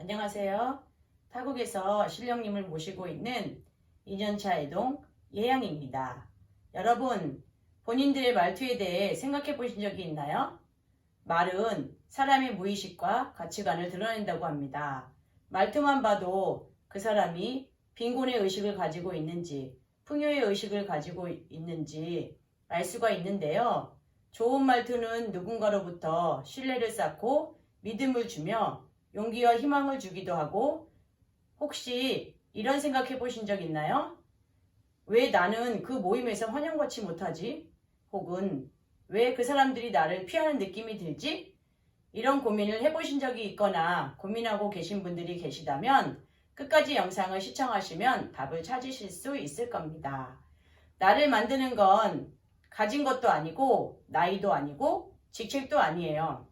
안녕하세요. 타국에서 신령님을 모시고 있는 2년차 애동 예양입니다. 여러분, 본인들의 말투에 대해 생각해 보신 적이 있나요? 말은 사람의 무의식과 가치관을 드러낸다고 합니다. 말투만 봐도 그 사람이 빈곤의 의식을 가지고 있는지, 풍요의 의식을 가지고 있는지 알 수가 있는데요. 좋은 말투는 누군가로부터 신뢰를 쌓고 믿음을 주며 용기와 희망을 주기도 하고 혹시 이런 생각해 보신 적 있나요? 왜 나는 그 모임에서 환영받지 못하지? 혹은 왜 그 사람들이 나를 피하는 느낌이 들지? 이런 고민을 해보신 적이 있거나 고민하고 계신 분들이 계시다면 끝까지 영상을 시청하시면 답을 찾으실 수 있을 겁니다. 나를 만드는 건 가진 것도 아니고 나이도 아니고 직책도 아니에요.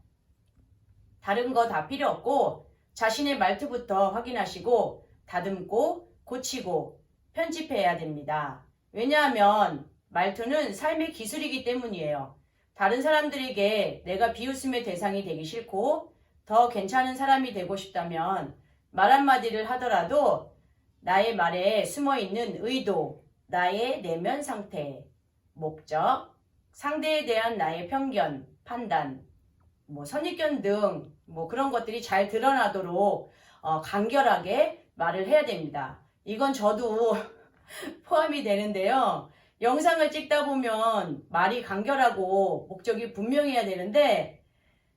다른 거 다 필요 없고 자신의 말투부터 확인하시고 다듬고 고치고 편집해야 됩니다. 왜냐하면 말투는 삶의 기술이기 때문이에요. 다른 사람들에게 내가 비웃음의 대상이 되기 싫고 더 괜찮은 사람이 되고 싶다면 말 한마디를 하더라도 나의 말에 숨어 있는 의도, 나의 내면 상태, 목적, 상대에 대한 나의 편견, 판단, 뭐 선입견 등 뭐 그런 것들이 잘 드러나도록 어, 간결하게 말을 해야 됩니다. 이건 저도 포함이 되는데요. 영상을 찍다 보면 말이 간결하고 목적이 분명해야 되는데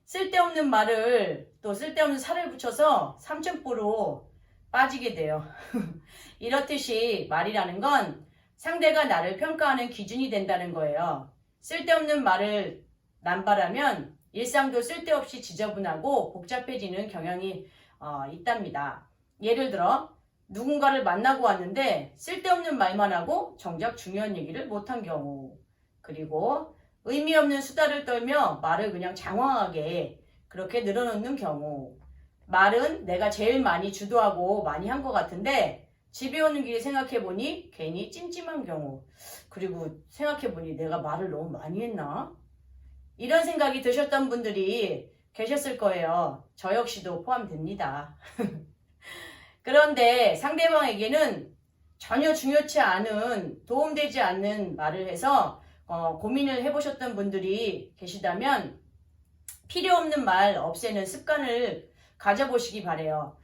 쓸데없는 말을 또 쓸데없는 살을 붙여서 삼천포로 빠지게 돼요. 이렇듯이 말이라는 건 상대가 나를 평가하는 기준이 된다는 거예요. 쓸데없는 말을 남발하면 일상도 쓸데없이 지저분하고 복잡해지는 경향이 어, 있답니다. 예를 들어 누군가를 만나고 왔는데 쓸데없는 말만 하고 정작 중요한 얘기를 못한 경우 그리고 의미 없는 수다를 떨며 말을 그냥 장황하게 그렇게 늘어놓는 경우 말은 내가 제일 많이 주도하고 많이 한 것 같은데 집에 오는 길에 생각해보니 괜히 찜찜한 경우 그리고 생각해보니 내가 말을 너무 많이 했나? 이런 생각이 드셨던 분들이 계셨을 거예요. 저 역시도 포함됩니다. 그런데 상대방에게는 전혀 중요치 않은 도움되지 않는 말을 해서 어, 고민을 해보셨던 분들이 계시다면 필요 없는 말 없애는 습관을 가져보시기 바래요.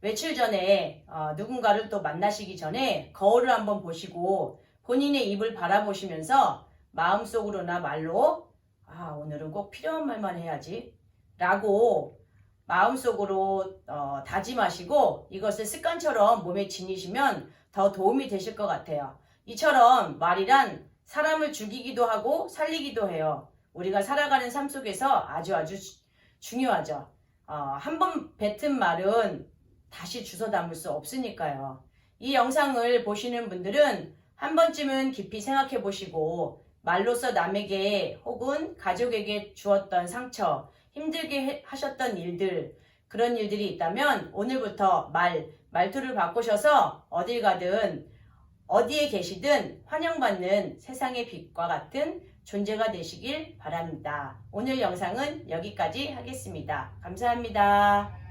며칠 전에 어, 누군가를 또 만나시기 전에 거울을 한번 보시고 본인의 입을 바라보시면서 마음속으로나 말로 아 오늘은 꼭 필요한 말만 해야지 라고 마음속으로 어, 다짐하시고 이것을 습관처럼 몸에 지니시면 더 도움이 되실 것 같아요. 이처럼 말이란 사람을 죽이기도 하고 살리기도 해요. 우리가 살아가는 삶 속에서 아주 아주 주- 중요하죠. 어, 한 번 뱉은 말은 다시 주워 담을 수 없으니까요. 이 영상을 보시는 분들은 한 번쯤은 깊이 생각해 보시고 말로써 남에게 혹은 가족에게 주었던 상처, 힘들게 해- 하셨던 일들, 그런 일들이 있다면 오늘부터 말, 말투를 바꾸셔서 어딜 가든 어디에 계시든 환영받는 세상의 빛과 같은 존재가 되시길 바랍니다. 오늘 영상은 여기까지 하겠습니다. 감사합니다.